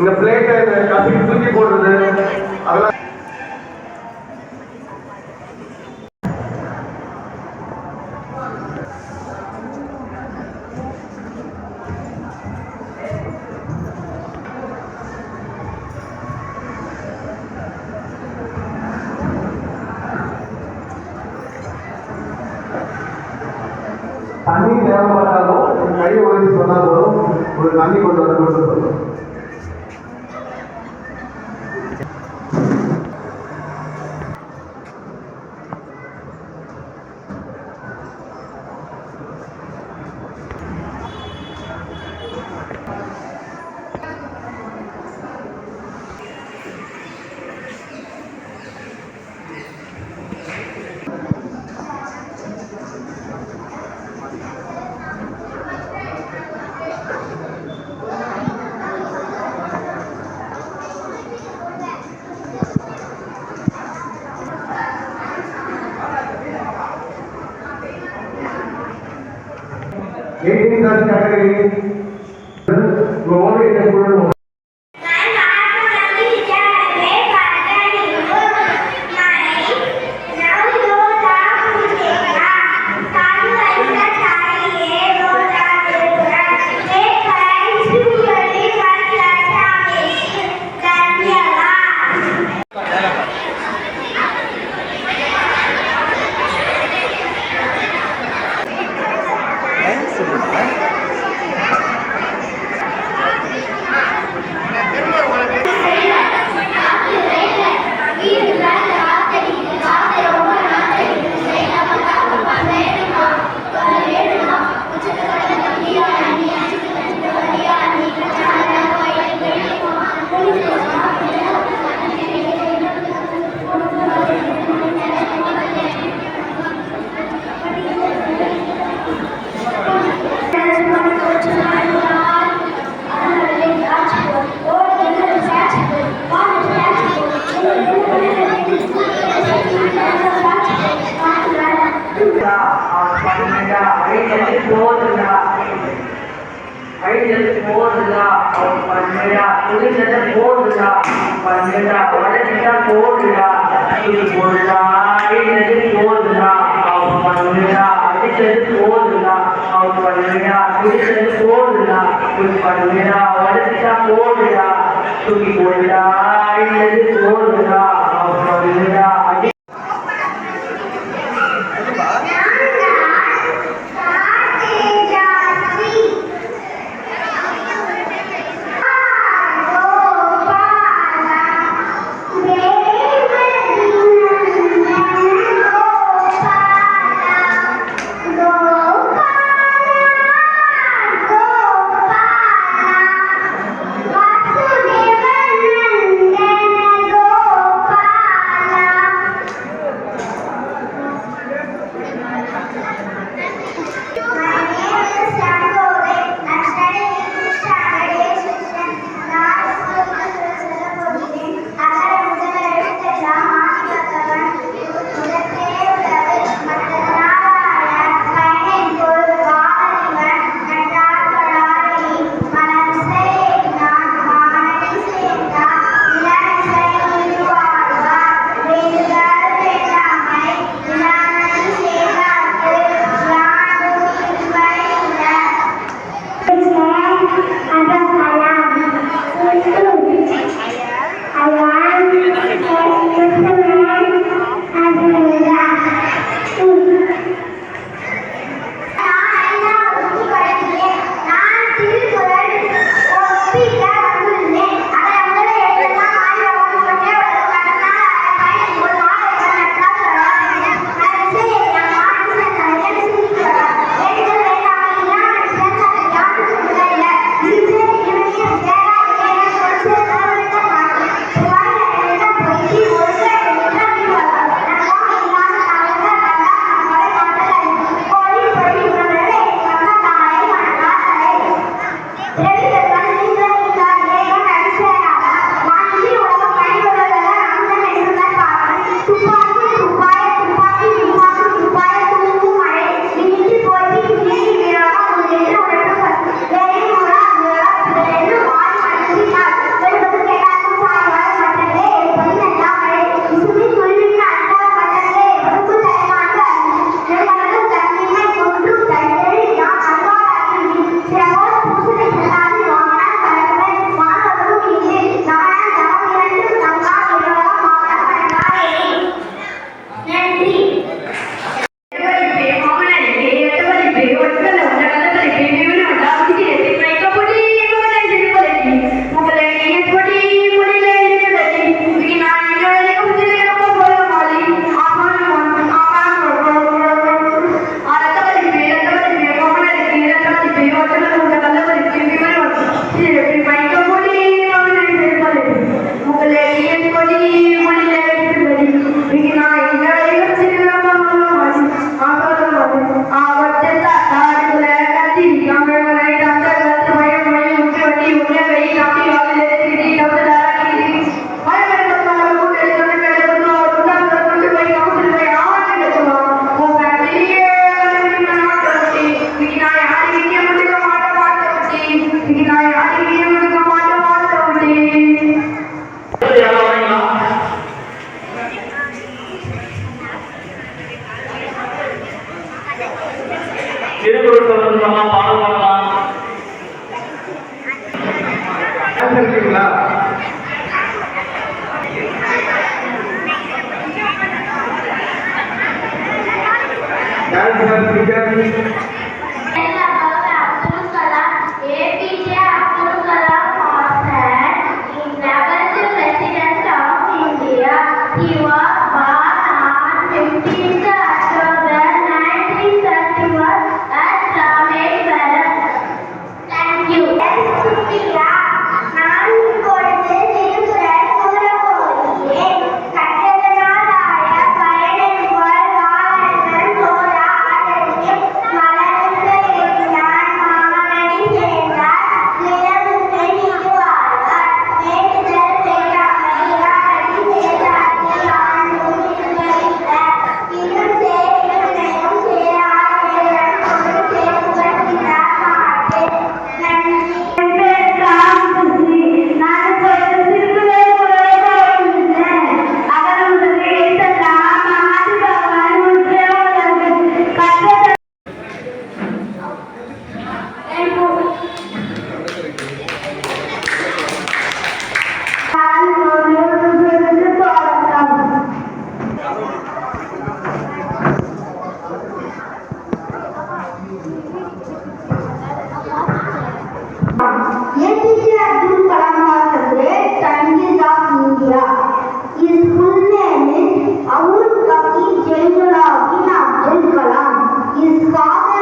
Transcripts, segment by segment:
இந்த பிளேட்டை இந்த கசிக்கு தூக்கி போடுறது அதெல்லாம் தண்ணி தேவைப்பட்டாலும் கை உதவி சொன்னா போதும். ஒரு தண்ணி கொண்டு வந்து Glory and the world. Ideal போடுதா அவன் பண்ணுடா புரிஞ்சத போடுதா பண்ணுடா உடனே போடுடா இது போடுடா ஐடியல் போடுதா அவன் பண்ணுடா அடிச்சது போடுதா அவன் பண்ணுடா புரிஞ்சது போடுதா இது பண்ணுடா உடனே போடுடா தூக்கி போடுடா ஐடியல் போடுதா his father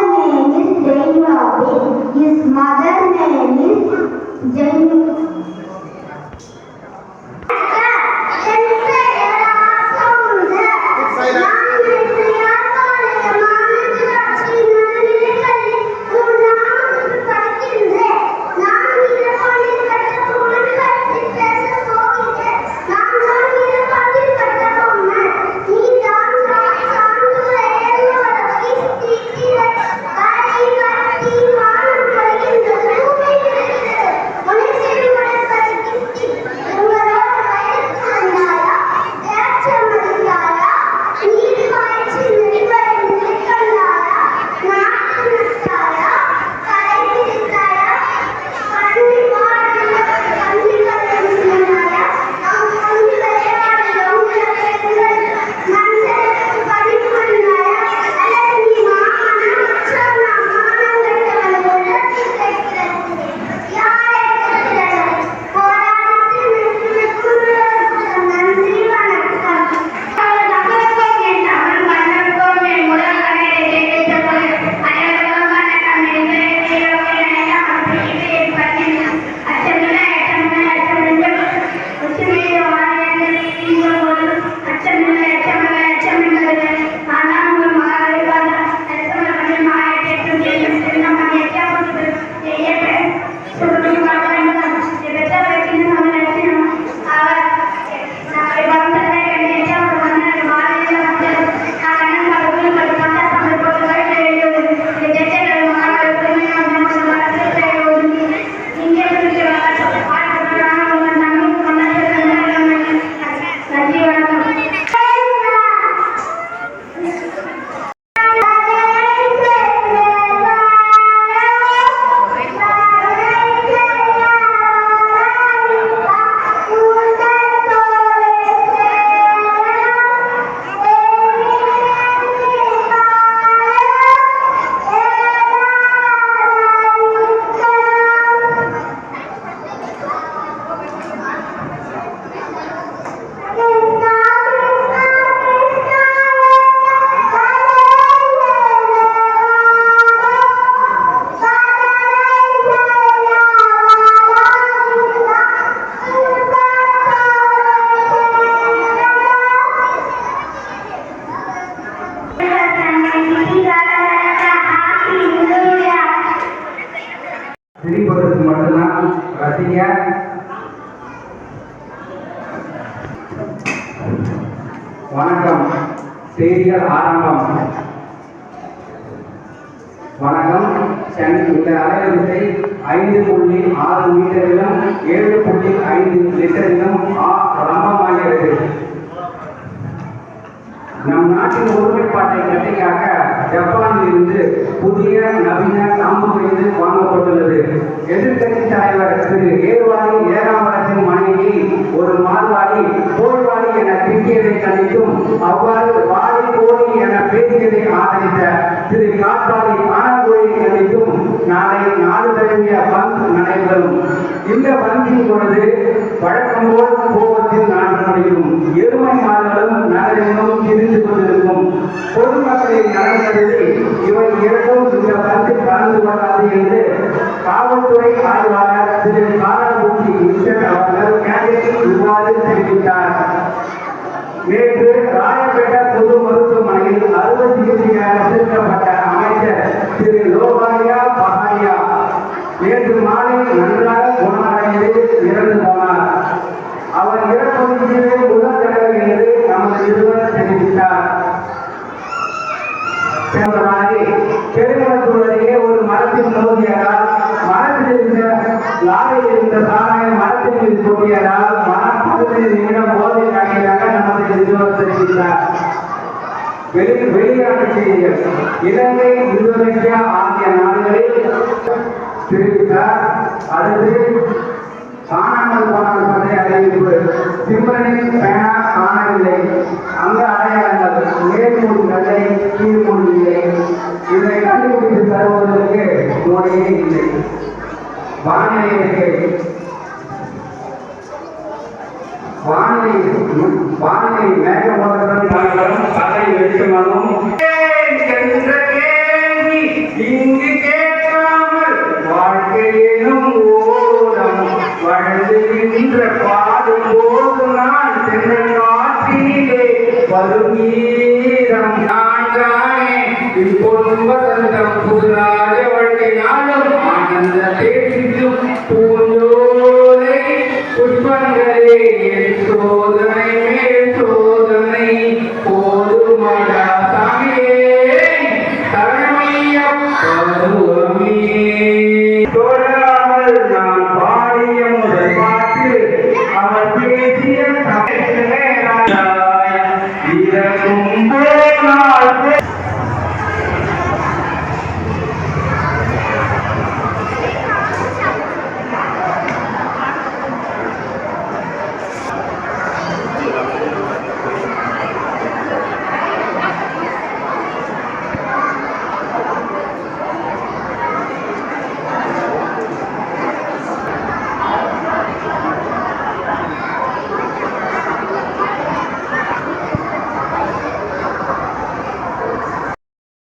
Gracias. வணக்கம். செய்திகள் ஆரம்பம். வணக்கம். சென்னை இந்த ஐந்து புள்ளி ஆறு மீட்டரிலும் ஏழு புள்ளி ஐந்து லிட்டரிலும் ஆரம்பமாகிறது. நம் நாட்டின் ஒருமைப்பாட்டை கட்டிக்காக ஜப்பானில் இருந்து புதிய நவீன காம்பு கைது வாங்கப்பட்டுள்ளது. எதிர்கட்சி தலைவர் திரு ஏர்வாணி ஏழாம் அவ்வாறு வாடி போடி என பேசியதை ஆதரித்த திரு காட்பாடி ஆனந்தோயை கண்டித்தும் நாளை நாடு தழுவிய பந்த் நடைபெறும். இந்த பந்தின் பொழுது வழக்கம் போல் கோபத்தில் நாடு முடியும் எருமை மாதங்களும் நகரெங்கும் திரிந்து கொண்டிருக்கும். பொதுமக்களின் நலன் இவை இரண்டும் இந்த பந்தில் கலந்து கொள்ளாது என்று காவல்துறை ஆய்வாளர் திரு காலாபூச்சி அவர்கள் கேண்டத்தில் இவ்வாறு தெரிவித்தார். மேலும் லாரியில் இருந்த சாராயம் மரத்தின் மீது கூட்டியதால் மரம் பதினைந்து நிமிடம் போதை காட்டியதாக நமது நிறுவனர் தெரிவித்தார். வெளி வெளிநாட்டு செய்திகள். இலங்கை இந்தோனேஷியா ஆகிய நாடுகளில் தெரிவித்தார். அடுத்து காணாமல் போனால் பற்றிய அறிவிப்பு சிம்ரனின் பேனா காணவில்லை. அங்கு அடையாளங்கள். மேல்மூடி வெள்ளை கீழ்மூடி இல்லை. இதனை கண்டுபிடித்து தருவதற்கு மோடியே இல்லை. வானிலை வானிலை வானிலை மேகமூட்டத்துடன் காணப்படும் பகை வெளிச்சமாகவும் என்ற கேள்வி